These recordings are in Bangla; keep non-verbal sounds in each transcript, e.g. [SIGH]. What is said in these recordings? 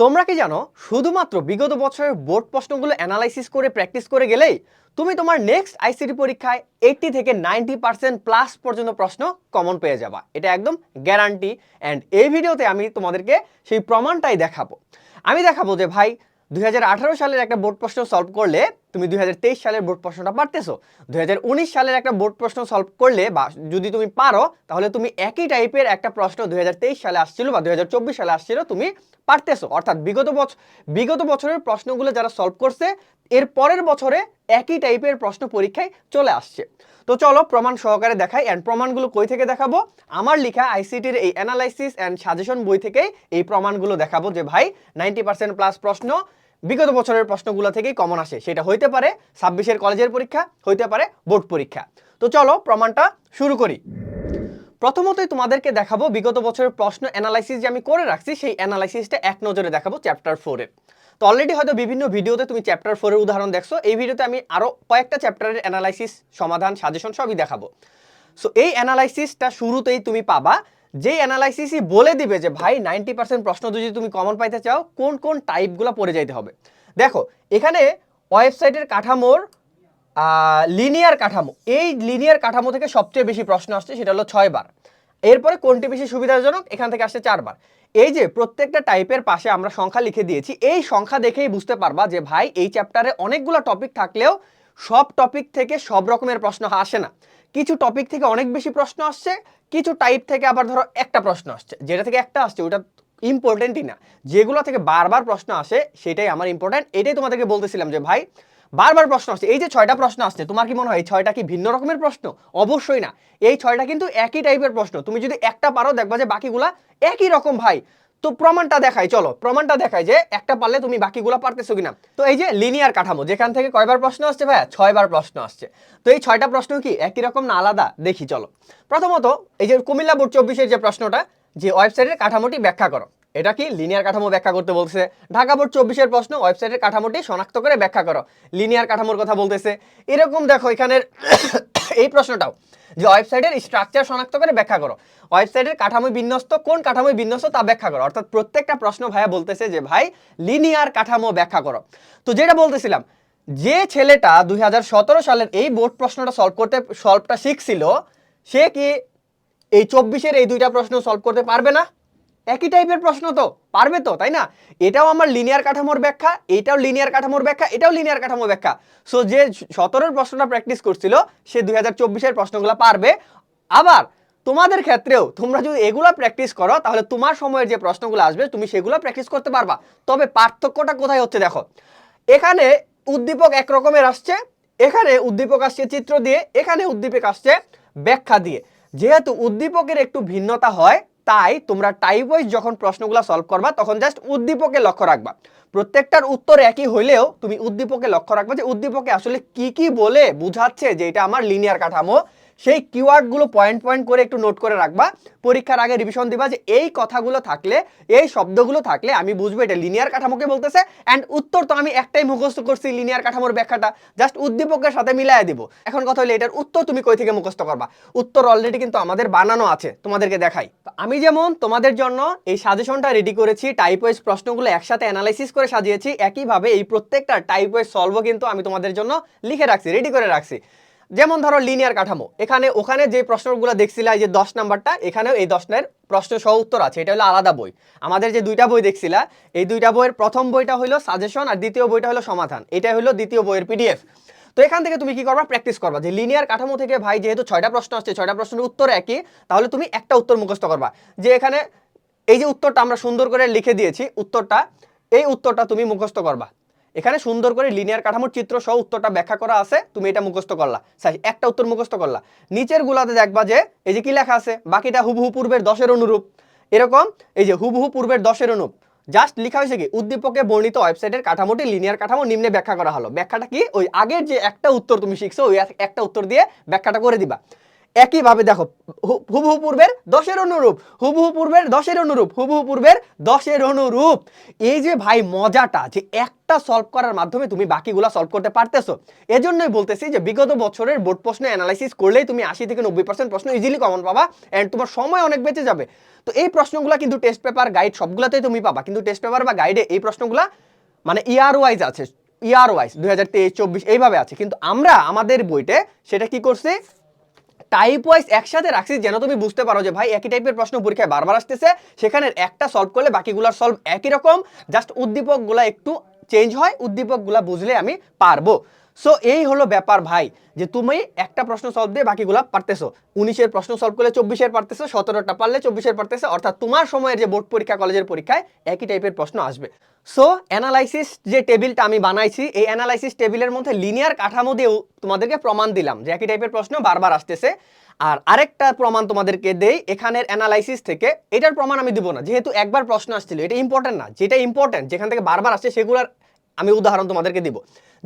তোমরা কি জানো, শুধুমাত্র বিগত বছরের বোর্ড প্রশ্নগুলো অ্যানালাইসিস করে প্র্যাকটিস করে গেলেই তুমি তোমার নেক্সট আইসিটি পরীক্ষায় এইটটি থেকে নাইনটি পার্সেন্ট প্লাস পর্যন্ত প্রশ্ন কমন পেয়ে যাবা। এটা একদম গ্যারান্টি অ্যান্ড এই ভিডিওতে আমি তোমাদেরকে সেই প্রমাণটাই দেখাবো। আমি দেখাবো যে ভাই, দুই হাজার আঠারো সালের একটা বোর্ড প্রশ্ন সলভ করলে তুমি দুই হাজার তেইশ সালের বোর্ড প্রশ্নটা পারতেছো। দুই হাজার উনিশ সালের একটা বোর্ড প্রশ্ন সলভ করলে বা যদি তুমি পারো, তাহলে তুমি একই টাইপের একটা প্রশ্ন দুই হাজার তেইশ সালে আসছিল বা দু হাজার চব্বিশ সালে আসছিল তুমি পারতেছো। অর্থাৎ বিগত বছর বিগত বছরের প্রশ্নগুলো যারা সলভ করছে, এর পরের বছরে একই টাইপের প্রশ্ন পরীক্ষায় চলে আসছে। তো চলো প্রমাণ সহকারে দেখাই অ্যান্ড প্রমাণগুলো কই থেকে দেখাবো? আমার লেখা আইসিটির এই অ্যানালাইসিস অ্যান্ড সাজেশন বই থেকেই এই প্রমাণগুলো দেখাবো যে ভাই নাইনটি পার্সেন্ট প্লাস প্রশ্ন বিগত বছরের প্রশ্নগুলো থেকেই কমন আসে। সেটা হইতে পারে ছাব্বিশের কলেজের পরীক্ষা, হইতে পারে বোর্ড পরীক্ষা। তো চলো প্রমাণটা শুরু করি। প্রথমতই তোমাদেরকে দেখাবো বিগত বছরের প্রশ্ন অ্যানালাইসিস যে আমি করে রাখছি, সেই অ্যানালাইসিসটা এক নজরে দেখাবো চ্যাপ্টার ফোরের তো অলরেডি হয়তো বিভিন্ন ভিডিওতে তুমি চ্যাপ্টার ফোরের উদাহরণ দেখছ। এই ভিডিওতে আমি আরও কয়েকটা চ্যাপ্টারের অ্যানালাইসিস সমাধান সাজেশন সবই দেখাবো। সো এই অ্যানালাইসিসটা শুরুতেই তুমি পাবা যেই অ্যানালাইসিসই বলে দিবে যে, ভাই নাইনটি পার্সেন্ট প্রশ্ন যদি তুমি কমন পাইতে চাও, কোন কোন টাইপগুলো পড়ে যাইতে হবে? দেখো, এখানে ওয়েবসাইটের কাঠামোর লিনিয়ার কাঠামো, এই লিনিয়ার কাঠামো থেকে সবচেয়ে বেশি প্রশ্ন আসছে, সেটা হলো ছয়বার এরপরে কোনটি বেশি সুবিধাজনক? এখান থেকে আসছে চারবার এই যে, প্রত্যেকটা টাইপের পাশে আমরা সংখ্যা লিখে দিয়েছি, এই সংখ্যা দেখেই বুঝতে পারবা যে, ভাই, এই চ্যাপ্টারে অনেকগুলো টপিক থাকলেও সব টপিক থেকে সব রকমের প্রশ্ন আসে না। কিছু টপিক থেকে অনেক বেশি প্রশ্ন আসছে, কিছু টাইপ থেকে আবার ধরো একটা প্রশ্ন আসছে। যেটা থেকে একটা আসছে, ওটা ইম্পর্টেন্টই না। যেগুলো থেকে বারবার প্রশ্ন আসে, সেটাই আমার ইম্পর্টেন্ট এটাই তোমাদেরকে বলতেছিলাম যে, ভাই, বারবার প্রশ্ন আসছে। এই যে ছয়টা প্রশ্ন আসছে, তোমার কি মনে হয় এই ছয়টা কি ভিন্ন রকমের প্রশ্ন? অবশ্যই না। এই ছয়টা কিন্তু একই টাইপের প্রশ্ন। তুমি যদি একটা পারো, দেখবা যে বাকিগুলা একই রকম, ভাই। তো প্রমাণটা দেখাই, চলো, প্রমাণটা দেখাই যে একটা পারলে তুমি বাকিগুলো পারতেছো কিনা। তো এই যে লিনিয়ার কাঠামো, যেখান থেকে কয়বার প্রশ্ন আসছে ভাইয়া? ছয়বার প্রশ্ন আসছে। তো এই ছয়টা প্রশ্ন কি একই রকম না আলাদা? দেখি, চলো। প্রথমত এই যে কুমিল্লা বোর্ড চব্বিশের যে প্রশ্নটা, যে ওয়েবসাইটের কাঠামোটি ব্যাখ্যা করো। এটা কি লিনিয়ার কাঠামো ব্যাখ্যা করতে বলছে ঢাকা বোর্ড চব্বিশের প্রশ্ন ওয়েবসাইটের কাঠামোটি শনাক্ত করে ব্যাখ্যা করো। লিনিয়ার কাঠামোর কথা বলতেছে। এরকম দেখো এখানের [COUGHS] এই প্রশ্নটাও, যে ওয়েবসাইটের স্ট্রাকচার শনাক্ত করে ব্যাখ্যা করো। ওয়েবসাইটের কাঠামো বিন্যস্ত, কোন কাঠামোয় বিন্যস্ত তা ব্যাখ্যা করো। অর্থাৎ প্রত্যেকটা প্রশ্ন ভাইয়া বলতেছে যে, ভাই লিনিয়ার কাঠামো ব্যাখ্যা করো। তো যেটা বলতেছিলাম, যে ছেলেটা দুই হাজার সতেরো সালের এই বোর্ড প্রশ্নটা সলভ করতে সলভটা শিখছিল, সে কি এই চব্বিশের এই দুইটা প্রশ্ন সলভ করতে পারবে না? একই টাইপের প্রশ্ন তো, পারবে তো, তাই না? এটাও আমার লিনিয়ার কাঠামোর ব্যাখ্যা, এটাও লিনিয়ার কাঠামোর ব্যাখ্যা, এটাও লিনিয়ার কাঠামোর ব্যাখ্যা। সো যে সতেরোর প্রশ্নটা প্র্যাকটিস করছিল, সে দুই হাজার চব্বিশের প্রশ্নগুলো পারবে। আবার, তোমাদের ক্ষেত্রেও তোমরা যদি এগুলো প্র্যাকটিস করো, তাহলে তোমার সময়ের যে প্রশ্নগুলো আসবে, তুমি সেগুলো প্র্যাকটিস করতে পারবা। তবে পার্থক্যটা কোথায় হচ্ছে দেখো। এখানে উদ্দীপক এক রকমের আসছে, এখানে উদ্দীপক আসছে চিত্র দিয়ে, এখানে উদ্দীপক আসছে ব্যাখ্যা দিয়ে। যেহেতু উদ্দীপকের একটু ভিন্নতা হয় তাই তোমরা টাইপ ওয়াইজ যখন প্রশ্নগুলো সলভ করবা, তখন জাস্ট উদ্দীপকে লক্ষ্য রাখবা। প্রত্যেকটার উত্তর একই হইলেও তুমি উদ্দীপকে লক্ষ্য রাখবা যে উদ্দীপকে আসলে কি কি বলে বুঝাচ্ছে যে এটা আমার লিনিয়ার কাঠামো। সেই কিওয়ার্ডগুলো পয়েন্ট পয়েন্ট করে একটু নোট করে রাখবা। পরীক্ষার আগে রিভিশন দিবা যে এই কথাগুলো থাকলে, এই শব্দগুলো থাকলে আমি বুঝব এটা লিনিয়ার কাঠামোকে বলতেছে। অ্যান্ড উত্তর তো আমি একটাই মুখস্থ করছি লিনিয়ার কাঠামোর ব্যাখ্যাটা। জাস্ট উদ্দীপকের সাথে মিলাই দিব। এখন কথা হলো এটার উত্তর তুমি কই থেকে মুখস্থ করবা? উত্তর অলরেডি কিন্তু আমাদের বানানো আছে, তোমাদেরকে দেখাই। আমি যেমন তোমাদের জন্য এই সাজেশনটা রেডি করেছি টাইপ ওয়াইজ প্রশ্নগুলো একসাথে অ্যানালাইসিস করে সাজিয়েছি, একইভাবে এই প্রত্যেকটা টাইপ ওয়াইজ সলভও কিন্তু আমি তোমাদের জন্য লিখে রাখছি রেডি করে রাখছি। যেমন ধরো লিনিয়ার কাঠামো, এখানে, ওখানে যে প্রশ্নগুলো দেখছিলা, এই যে দশ নাম্বারটা, এখানেও এই দশের প্রশ্ন সহ উত্তর আছে, এটা হলো আলাদা বই। আমাদের যে দুইটা বই দেখছিলা, এই দুইটা বইয়ের প্রথম বইটা হলো সাজেশন আর দ্বিতীয় বইটা হলো সমাধান। এটা হলো দ্বিতীয় বইয়ের পিডিএফ তো এখান থেকে তুমি কি করবা? প্র্যাকটিস করবা যে লিনিয়ার কাঠামো থেকে, ভাই, যেহেতু ছয়টা প্রশ্ন আসছে, ছয়টা প্রশ্নের উত্তর একই, তাহলে তুমি একটা উত্তর মুখস্থ করবা। যে এখানে এই যে উত্তরটা আমরা সুন্দর করে লিখে দিয়েছি, উত্তরটা, এই উত্তরটা তুমি মুখস্থ করবা। এখানে সুন্দর করে লিনিয়ার কাঠামোর চিত্র সহ উত্তরটা ব্যাখ্যা করা আছে। তুমি এটা মুখস্থ করলা। সাই একটা উত্তর মুখস্থ করলা। নিচের গুলাতে দেখবা যে, এই যে কি লেখা আছে? বাকিটা হুবহু পূর্বের দশের অনুরূপ। এরকম, এই যে হুবহু পূর্বের দশের অনুরূপ। জাস্ট লেখা হয়েছে কি? উদ্দীপকে বর্ণিত ওয়েবসাইটের কাঠামোটি লিনিয়ার কাঠামো নিম্নে ব্যাখ্যা করা হলো। ব্যাখ্যাটা কি? ওই আগের যে একটা উত্তর তুমি শিখছো, ওই এক- একটা উত্তর দিয়ে ব্যাখ্যাটা করে দিবা। একইভাবে দেখো হুবহু পূর্বের দশের অনুরূপ, হুবহু পূর্বের দশের অনুরূপ, হুবহু পূর্বের দশের অনুরূপ। এই যে ভাই মজাটা, যে একটা সলভ করার মাধ্যমে তুমি বাকিগুলা সলভ করতে পারতেছো। এজন্যই বলতেছি যে বিগত বছরের বোর্ড প্রশ্ন অ্যানালাইসিস করলেই তুমি আশি থেকে নব্বই পার্সেন্ট প্রশ্ন ইজিলি কমন পাবা অ্যান্ড তোমার সময় অনেক বেঁচে যাবে। তো এই প্রশ্নগুলো কিন্তু টেস্ট পেপার গাইড সবগুলোতেই তুমি পাবা। কিন্তু টেস্ট পেপার বা গাইডে এই প্রশ্নগুলা মানে ইয়ার ওয়াইজ আছে ইয়ার ওয়াইজ দুই হাজার তেইশ, চব্বিশ, এইভাবে আছে। কিন্তু আমরা, আমাদের বইতে সেটা কি করছি? টাইপ ওয়াইজ একসাথে রাখছি, যেন তুমি বুঝতে পারো যে, ভাই, একই টাইপের প্রশ্ন পরীক্ষায় বারবার আসতেছে। সেখানে একটা সলভ করলে বাকিগুলোর সলভ একই রকম। জাস্ট উদ্দীপকগুলো একটু চেঞ্জ হয়, উদ্দীপকগুলো বুঝলে আমি পারব। সো এই হলো ব্যাপার ভাই, যে তুমি একটা প্রশ্ন সলভ দিয়ে বাকিগুলা পারতেছো। উনিশের প্রশ্ন সলভ করলে চব্বিশের পারতেছো, সতেরোটা পারলে চব্বিশের পারতেছো, অর্থাৎ তোমার সময়ের যে বোর্ড পরীক্ষা, কলেজের পরীক্ষায় একই টাইপের প্রশ্ন আসবে। সো অ্যানালাইসিস যে টেবিলটা আমি বানাইছি, এই অ্যানালাইসিস টেবিলের মধ্যে লিনিয়ার কাঠামো দিয়েও তোমাদেরকে প্রমাণ দিলাম যে একই টাইপের প্রশ্ন বারবার আসতেছে। আর আরেকটা প্রমাণ তোমাদেরকে দেই, এখানের অ্যানালাইসিস থেকে, এটার প্রমাণ আমি দিব না, যেহেতু একবার প্রশ্ন আসছিল, এটা ইম্পর্টেন্ট না। যেটা ইম্পর্টেন্ট যেখান থেকে বারবার আসছে, সেগুলোর আমি উদাহরণ তোমাদেরকে দিব।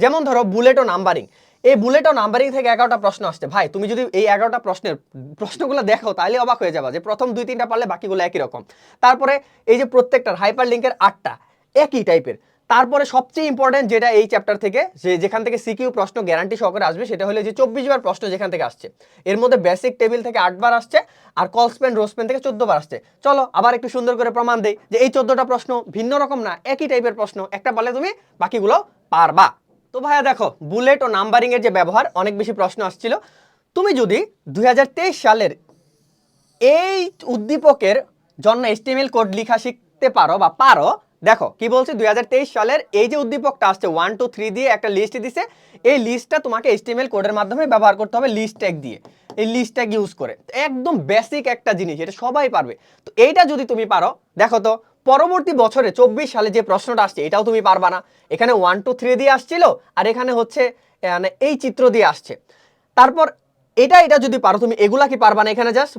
যেমন ধরো বুলেট ও নাম্বারিং এই বুলেট ও নাম্বারিং থেকে এগারোটা প্রশ্ন আসছে। ভাই, তুমি যদি এই এগারোটা প্রশ্নের প্রশ্নগুলো দেখো, তাহলে অবাক হয়ে যাবা যে প্রথম দুই, তিনটা পারলে বাকিগুলো একই রকম। তারপরে এই যে প্রত্যেকটার হাইপার লিঙ্কের আটটা, একই টাইপের তারপরে সবচেয়ে ইম্পর্টেন্ট যেটা এই চ্যাপ্টার থেকে, যে যেখান থেকে সিকিউ প্রশ্ন গ্যারান্টি সহকারে আসবে, সেটা হলো যে চব্বিশ বার প্রশ্ন যেখান থেকে আসছে। এর মধ্যে বেসিক টেবিল থেকে আটবার আসছে, আর কলসপেন রোসপেন থেকে বার আসছে। চলো, আবার একটু সুন্দর করে প্রমাণ দেই যে এই চোদ্দটা প্রশ্ন ভিন্ন রকম না, একই টাইপের প্রশ্ন। একটা পারলে তুমি বাকিগুলো পারবা। তো ভাইয়া দেখো বুলেট ও নাম্বারিং এর যে ব্যবহার, অনেক বেশি প্রশ্ন আসছিল। তুমি যদি দু হাজার তেইশ সালের এই উদ্দীপকের জন্য এস্টিমেল কোড লিখা শিখতে পারো বা পারো, দেখো, কি বলছে? দুই সালের এই যে উদ্দীপকটা আসছে ওয়ান টু থ্রি দিয়ে একটা লিস্ট দিছে। এই লিস্টটা তোমাকে এস্টিমেল কোডের মাধ্যমে ব্যবহার করতে হবে লিস্ট ট্যাগ দিয়ে। এই লিস্ট ট্যাগ ইউজ করে। একদম বেসিক একটা জিনিস, এটা সবাই পারবে। তো এইটা যদি তুমি পারো, দেখো তো পরবর্তী বছরে চব্বিশ সালে যে প্রশ্নটা আসছে, এটাও তুমি পারবা না। এখানে ওয়ান টু থ্রি দিয়ে আসছিল আর এখানে হচ্ছে মানে এই চিত্র দিয়ে আসছে। তারপর এটা এটা যদি পারো, তুমি এগুলা কি পারবা না এখানে জাস্ট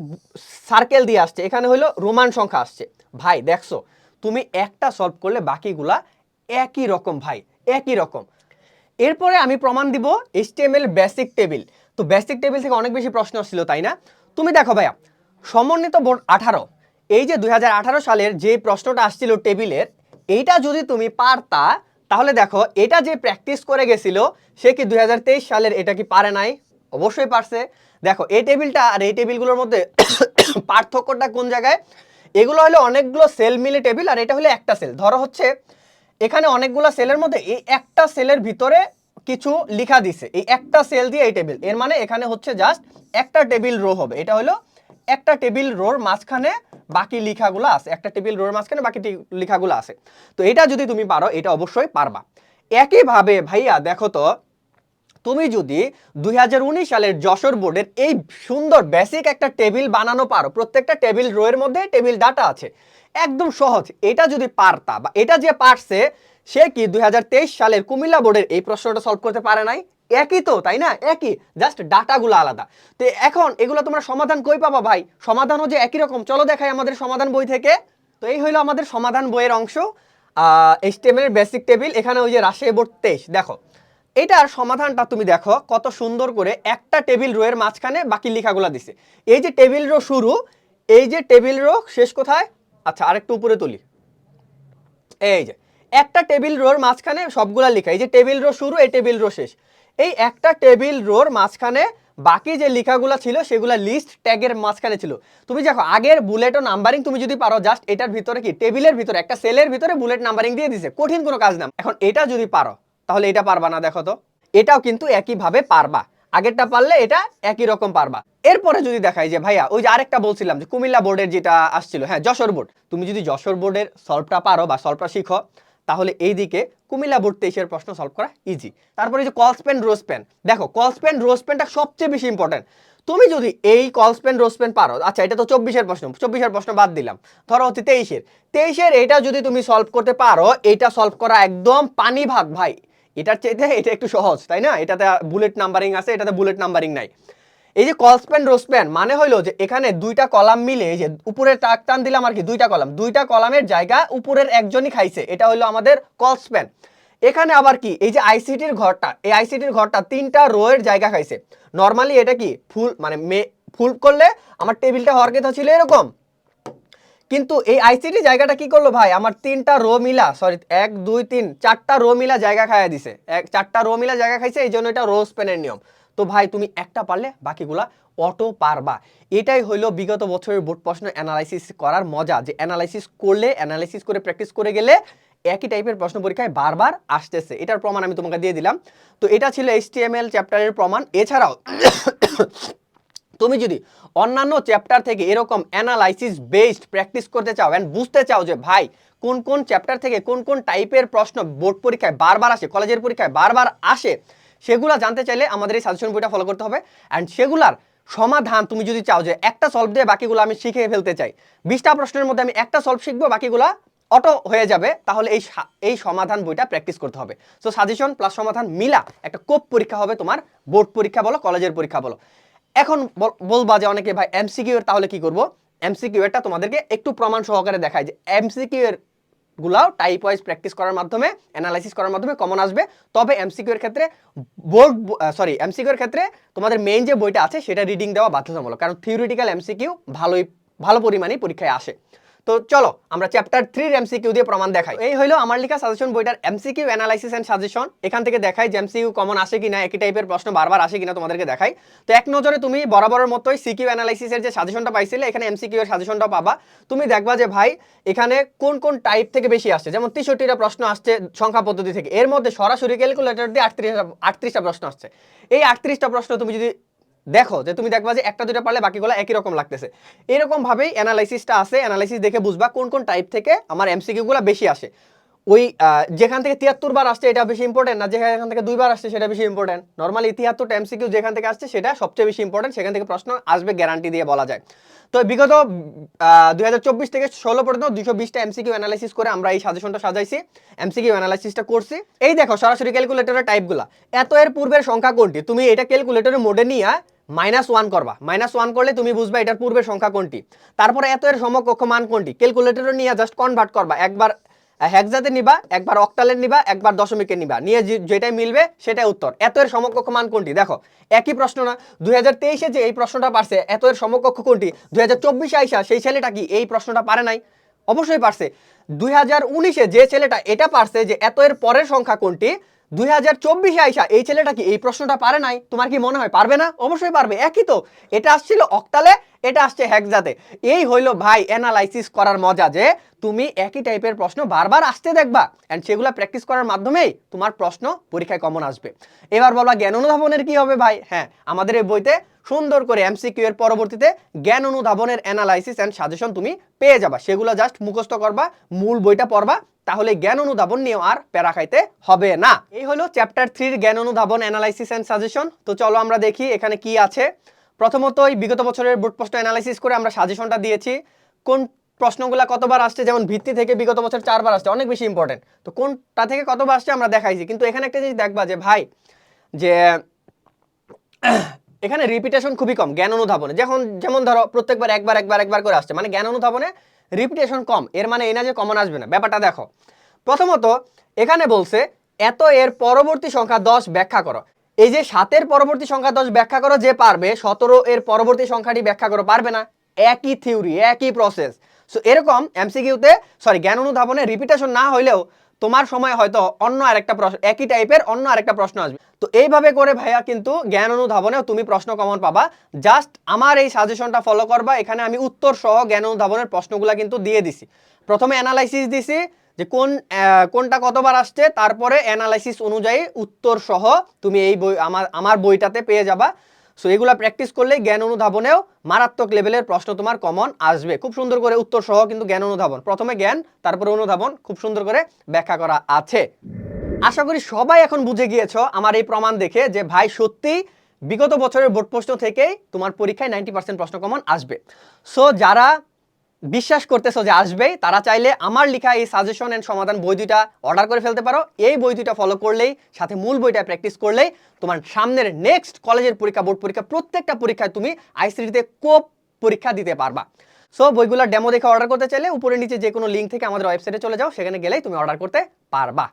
সার্কেল দিয়ে আসছে। এখানে হলো রোমান সংখ্যা আসছে। ভাই, দেখছ, তুমি একটা সলভ করলে বাকিগুলা একই রকম, ভাই, একই রকম। এরপরে আমি প্রমাণ দিব এইচটিএমএল বেসিক টেবিল তো বেসিক টেবিল থেকে অনেক বেশি প্রশ্ন ছিল তাই না? তুমি দেখো ভাইয়া, সমন্বিত বোর্ড আঠারো। এই যে দু হাজার আঠারো সালের যে প্রশ্নটা আসছিল টেবিলের, এইটা যদি তুমি পারতা, তাহলে দেখো, এটা যে প্র্যাকটিস করে গেছিল, সে কি দুই হাজার তেইশ সালের, এটা কি পারে নাই? অবশ্যই পারছে। দেখো, এই টেবিলটা আর এই টেবিলগুলোর মধ্যে [COUGHS] পার্থক্যটা কোন জায়গায়? এগুলো হলো অনেকগুলো সেল মিলে টেবিল, আর এটা হলো একটা সেল। ধরো হচ্ছে, এখানে অনেকগুলো সেলের মধ্যে এই একটা সেলের ভিতরে কিছু লিখা দিছে। এই একটা সেল দিয়ে এই টেবিল। এর মানে এখানে হচ্ছে জাস্ট একটা টেবিল রো হবে। এটা হলো একটা টেবিল রোর মাঝখানে বাকি লেখাগুলো আছে। একটা টেবিল রোর মাঝখানে বাকি লেখাগুলো আছে। তো এটা যদি তুমি পারো, এটা অবশ্যই পারবা। একইভাবে ভাইয়া, দেখো তো, তুমি যদি দুই হাজার উনিশ সালের যশোর বোর্ডের এই সুন্দর বেসিক একটা টেবিল বানানো পারো, প্রত্যেকটা টেবিল রোয়ের মধ্যে টেবিল ডাটা আছে, একদম সহজ। এটা যদি পারতা বা এটা যে পারছে, সে কি দুই হাজার তেইশ সালের কুমিল্লা বোর্ডের এই প্রশ্নটা সলভ করতে পারে নাই? একই তো, তাই না? একই জাস্ট ডাটাগুলো আলাদা। তো এখন এগুলো তোমরা সমাধান কই পাবা ভাই? সমাধানও যে একই রকম। চলো দেখাই আমাদের সমাধান বই থেকে। তো এই হইল আমাদের সমাধান বইয়ের অংশ। টেবিলের বেসিক টেবিল এখানে ওই যে রাজশাহী বোর্ড তেইশ দেখো। এটার সমাধানটা তুমি দেখো, কত সুন্দর করে একটা টেবিল রো এর মাঝখানে বাকি লেখাগুলো দিছে। এই যে টেবিল রো শুরু, এই যে টেবিল রো শেষ কোথায়? আচ্ছা আরেকটু উপরে তুলি। এই যে, একটা টেবিল রোর মাঝখানে সবগুলা লেখা। এই যে টেবিল রো শুরু, এই টেবিল রো শেষ। এই একটা টেবিল রোর মাঝখানে বাকি যে লেখাগুলো ছিল, সেগুলা লিস্ট ট্যাগের মাঝখানে ছিল। তুমি দেখো, আগের বুলেট ও নাম্বারিং তুমি যদি পারো জাস্ট এটার ভিতরে কি? টেবিলের ভিতরে, একটা সেলের ভিতরে বুলেট নাম্বারিং দিয়ে দিছে। কঠিন কোনো কাজ না। এখন এটা যদি পারো, তাহলে এটা পারবা না, দেখো তো। এটাও কিন্তু একইভাবে পারবা। আগেরটা পারলে এটা একই রকম পারবা। এরপরে যদি দেখাই যে, ভাইয়া, ওই যে আরেকটা বলছিলাম যে, কুমিল্লা বোর্ডের যেটা আসছিল হ্যাঁ যশোর বোর্ড তুমি যদি যশোর বোর্ডের সলভটা পারো বা সলভটা শিখো তাহলে এইদিকে কুমিল্লা বোর্ড তেইশের প্রশ্ন সলভ করা ইজি তারপরে যে কলসপেন রোজপেন দেখো কলসপেন রোজপেনটা সবচেয়ে বেশি ইম্পর্টেন্ট তুমি যদি এই কলসপেন রোজপেন পারো আচ্ছা এটা তো চব্বিশের প্রশ্ন চব্বিশের প্রশ্ন বাদ দিলাম। ধরো হচ্ছে তেইশের। তেইশের এটা যদি তুমি সলভ করতে পারো, এটা সলভ করা একদম পানি ভাত ভাই। এটার চাইতে এটা একটু সহজ, তাই না? এটাতে বুলেট নাম্বারিং আছে, এটাতে বুলেট নাম্বারিং নাই। এই যে কলসপ্যান রোসপ্যান মানে হলো যে এখানে দুইটা কলাম মিলে, এই যে উপরে টাক টান দিলাম আর কি, দুইটা কলাম দুইটা কলামের জায়গা উপরের একজনই খাইছে, এটা হলো আমাদের কলসপ্যান এখানে আবার কি, এই যে আইসিটির ঘরটা, এই আইসিটির ঘরটা তিনটা রো এর জায়গা খাইছে। নর্মালি এটা কি ফুল মানে মে ফুল করলে আমার টেবিলটা হওয়ার কথা ছিল এরকম। কিন্তু এই আইসিটি জায়গাটা কি করল ভাই? আমার তিনটা রো মিলা সরি এক, দুই, তিন, চারটা রো মিলা জায়গা খাইয়া দিছে। এক, চারটা রো মিলা জায়গা খাইছে, এই জন্য এটা রো স্পেনের নিয়ম। তো ভাই, তুমি একটা পারলে, বাকিগুলা অটো পারবা। এটাই হইল বিগত বছরের বোর্ড প্রশ্ন অ্যানালাইসিস করার মজা, যে অ্যানালাইসিস করলে অ্যানালাইসিস করে প্র্যাকটিস করে গেলে একই টাইপের প্রশ্ন পরীক্ষায় বারবার আসতেছে। এটার প্রমাণ আমি তোমাকে দিয়ে দিলাম। তো এটা ছিল এইচটিএমএল চ্যাপ্টারের প্রমাণ। এছাড়াও, [COUGHS] তুমি যদি অন্যান্য চ্যাপ্টার থেকে এরকম অ্যানালাইসিস বেসড প্র্যাকটিস করতে চাও অ্যান্ড বুঝতে চাও যে ভাই, কোন কোন চ্যাপ্টার থেকে কোন কোন টাইপের প্রশ্ন বোর্ড পরীক্ষায় বারবার আসে কলেজের পরীক্ষায় বারবার আসে সেগুলা জানতে চাইলে আমাদের এই সাজেশন বইটা ফলো করতে হবে। অ্যান্ড সেগুলার সমাধান তুমি যদি চাও যে একটা সলভ দিয়ে বাকিগুলো আমি শিখে ফেলতে চাই, বিশটা প্রশ্নের মধ্যে আমি একটা সলভ শিখব, বাকিগুলা অটো হয়ে যাবে, তাহলে এই এই সমাধান বইটা প্র্যাকটিস করতে হবে। সো সাজেশন প্লাস সমাধান মিলা একটা কোপ পরীক্ষা হবে তোমার বোর্ড পরীক্ষা বলো কলেজের পরীক্ষা বলো। এখন বল- বলবা যে অনেকে, ভাই এমসিকিউ এর তাহলে কি করব? এমসিকিউ এরটা তোমাদেরকে একটু প্রমাণ সহকারে দেখায় যে এমসিকিউ এর গুলাও টাইপ ওয়াইজ প্র্যাকটিস করার মাধ্যমে অ্যানালাইসিস করার মাধ্যমে কমন আসবে। তবে এমসিকিউ এর ক্ষেত্রে বোর্ড সরি এমসিকিউ এর ক্ষেত্রে তোমাদের মেইন যে বইটা আছে, সেটা রিডিং দেওয়া বাধ্যতামূলক। কারণ থিওরিটিক্যাল এমসিকিউ ভালোই, ভালো পরিমাণেই পরীক্ষায় আসে। তো চলো, আমরা চ্যাপ্টার থ্রির এমসিকিউ দিয়ে প্রমাণ দেখাই। এই হলো আমার লেখা সাজেশন বইটার এমসিকিউ অ্যানালাইসিস এন্ড সাজেশন এখান থেকে দেখাই যে এমসিকিউ কমন আসে কিনা, একই টাইপের প্রশ্ন বারবার আসে কিনা তোমাদেরকে দেখাই। তো এক নজরে তুমি বরাবরের মতোই সিকিউ অ্যানালাইসিসের যে সাজেশনটা পাইছিলে, এখানে এমসিকিউ এর সাজেশনটা পাবা। তুমি দেখবা যে ভাই, এখানে কোন কোন টাইপ থেকে বেশি আসছে? যেমন তেষট্টিটা প্রশ্ন আসছে সংখ্যা পদ্ধতি থেকে। এর মধ্যে সরাসরি ক্যালকুলেটর দিয়ে আটত্রিশটা আটত্রিশটা প্রশ্ন আসছে। এই আটত্রিশটা প্রশ্ন তুমি যদি দেখো যে তুমি দেখবা যে একটা দুটো পারলে বাকিগুলো একই রকম লাগতেছে। এরকম ভাবেই অ্যানালাইসিসটা আছে অ্যানালাইসিস দেখে বুঝবা কোন কোন টাইপ থেকে আমার এমসিকিউগুলো বেশি আসে। ওই যেখান থেকে তিয়াত্তর বার আসছে এটা বেশি ইম্পর্টেন্ট না যেখান থেকে দুইবার আসছে সেটা বেশি ইম্পর্টেন্ট নর্মালি তিয়াত্তরটা এমসিকিউ যেখান থেকে আসছে সেটা সবচেয়ে বেশি ইম্পর্টেন্ট সেখান থেকে প্রশ্ন আসবে গ্যারান্টি দিয়ে বলা যায়। তো বিগত দুই হাজার চব্বিশ থেকে ষোলো পর্যন্ত দুশো বিশটা এমসিকিউ অ্যানালাইসিস করে আমরা এই সাজেশনটা সাজাইছি এমসিকিউ অ্যানালাইসিসটা করছি। এই দেখো সরাসরি ক্যালকুলেটরের টাইপগুলা এত এর পূর্বের সংখ্যা কোনটি? তুমি এটা ক্যালকুলেটরের মোডে নিয়ে মাইনাস ওয়ান করবা। মাইনাস ওয়ান করলে তুমি বুঝবা এটার পূর্বের সংখ্যা কোনটি। তারপরে এত এর সমকক্ষ মান কোনটি? ক্যালকুলেটরে নিয়ে জাস্ট কনভার্ট করবা। একবার হ্যাকজাতে নিবা, একবার অক্টালের নিবা, একবার দশমিকের নিবা। নিয়ে যেটাই মিলবে সেটাই উত্তর। এত এর সমকক্ষ মান কোনটি? দেখো, একই প্রশ্ন না। দুই হাজার তেইশে যে এই প্রশ্নটা পারছে, এত এর সমকক্ষ কোনটি? দুই হাজার চব্বিশে আইসা সেই ছেলেটা কি এই প্রশ্নটা পারে নাই? অবশ্যই পারছে। দুই হাজার উনিশে যে ছেলেটা এটা পারছে যে এত এর পরের সংখ্যা কোনটি? দুই হাজার চব্বিশে আইসা এই ছেলেটা কি এই প্রশ্নটা পারে নাই? তোমার কি মনে হয় পারবে না? অবশ্যই পারবে। একই তো, এটা আসছিল অক্টালে এটা আসছে হ্যাকজাতে এই হইল ভাই অ্যানালাইসিস করার মজা যে, তুমি একই টাইপের প্রশ্ন বারবার আসতে দেখবা অ্যান্ড সেগুলো প্র্যাকটিস করার মাধ্যমেই তোমার প্রশ্ন পরীক্ষায় কমন আসবে। এবার বলবা জ্ঞান অনুধাবনের কি হবে ভাই? হ্যাঁ আমাদের এই বইতে সুন্দর করে এমসিকিউ এর পরবর্তীতে জ্ঞান অনুধাবনের অ্যানালাইসিস অ্যান্ড সাজেশন তুমি পেয়ে যাবা। সেগুলো জাস্ট মুখস্থ করবা, মূল বইটা পড়বা তাহলে জ্ঞান অনুধাবন নিয়েও আর প্যারা খাইতে হবে না। এই হলো চ্যাপ্টার থ্রির জ্ঞান অনুধাবন অ্যানালাইসিস অ্যান্ড সাজেশন তো চলো আমরা দেখি এখানে কি আছে। প্রথমতই বিগত বছরের বোর্ড প্রশ্ন অ্যানালাইসিস করে আমরা সাজেশনটা দিয়েছি। কোন প্রশ্নগুলো কতবার আসছে, যেমন ভিত্তি থেকে বিগত বছর চারবার আসছে, অনেক বেশি ইম্পর্টেন্ট তো কোনটা থেকে কতবার আসছে আমরা দেখাইছি। কিন্তু এখানে একটা জিনিস দেখবা যে, ভাই, যে এখানে রিপিটেশন খুবই কম, জ্ঞান অনুধাবনে। যখন যেমন ধরো প্রত্যেকবার একবার একবার একবার করে আসছে। মানে জ্ঞান অনুধাবনে রিপিটেশন কম, এর মানে এই না যে কমন আসবে না। ব্যাপারটা দেখো, প্রথমত এখানে বলছে, এত এর পরবর্তী সংখ্যা দশ ব্যাখ্যা করো। এই যে সাতের পরবর্তী সংখ্যা দশ ব্যাখ্যা করো যে পারবে, সতেরো এর পরবর্তী সংখ্যাটি ব্যাখ্যা করো, পারবে না। একই থিওরি একই প্রসেস সো এরকম এমসিকিউতে সরি জ্ঞান অনুধাবনে রিপিটেশন না হইলেও তোমার সময় হয়তো অন্য আরেকটা প্রশ্ন একই টাইপের অন্য আরেকটা প্রশ্ন আসবে। তো এইভাবে করে ভাইয়া কিন্তু জ্ঞান অনুধাবনেও তুমি প্রশ্ন কমন পাবা। জাস্ট আমার এই সাজেশনটা ফলো করবা, এখানে আমি উত্তর সহ জ্ঞান অনুধাবনের প্রশ্নগুলো কিন্তু দিয়ে দিছি। প্রথমে অ্যানালাইসিস দিছি যে কোন কোনটা কতবার আসছে, তারপরে অ্যানালাইসিস অনুযায়ী উত্তর সহ তুমি এই বই, আমার আমার বইটাতে পেয়ে যাবা। সো এগুলো প্র্যাকটিস করলেই জ্ঞান অনুধাবনেও মারাত্মক লেভেলের প্রশ্ন তোমার কমন আসবে। খুব সুন্দর করে উত্তর সহ কিন্তু জ্ঞান অনুধাবন। প্রথমে জ্ঞান, তারপরে অনুধাবন, খুব সুন্দর করে ব্যাখ্যা করা আছে। আশা করি সবাই এখন বুঝে গিয়েছ আমার এই প্রমাণ দেখে যে ভাই, সত্যি বিগত বছরের বোর্ড প্রশ্ন থেকেই তোমার পরীক্ষায় নাইনটি পার্সেন্ট প্রশ্ন কমন আসবে। সো যারা বিশ্বাস করতেছো যে আসবে তারা চাইলে আমার লেখা এই সাজেশন অ্যান্ড সমাধান বই দুইটা অর্ডার করে ফেলতে পারো। এই বই দুইটা ফলো করলেই, সাথে মূল বইটা প্র্যাকটিস করলেই, তোমার সামনের নেক্সট কলেজের পরীক্ষা বোর্ড পরীক্ষা, প্রত্যেকটা পরীক্ষায় তুমি আইসিটিতে কোপ পরীক্ষা দিতে পারবা। সো বইগুলোর ডেমো দেখে অর্ডার করতে চাইলে, উপরে নিচে যে কোনো লিঙ্ক থেকে আমাদের ওয়েবসাইটে চলে যাও, সেখানে গেলেই তুমি অর্ডার করতে পারবা।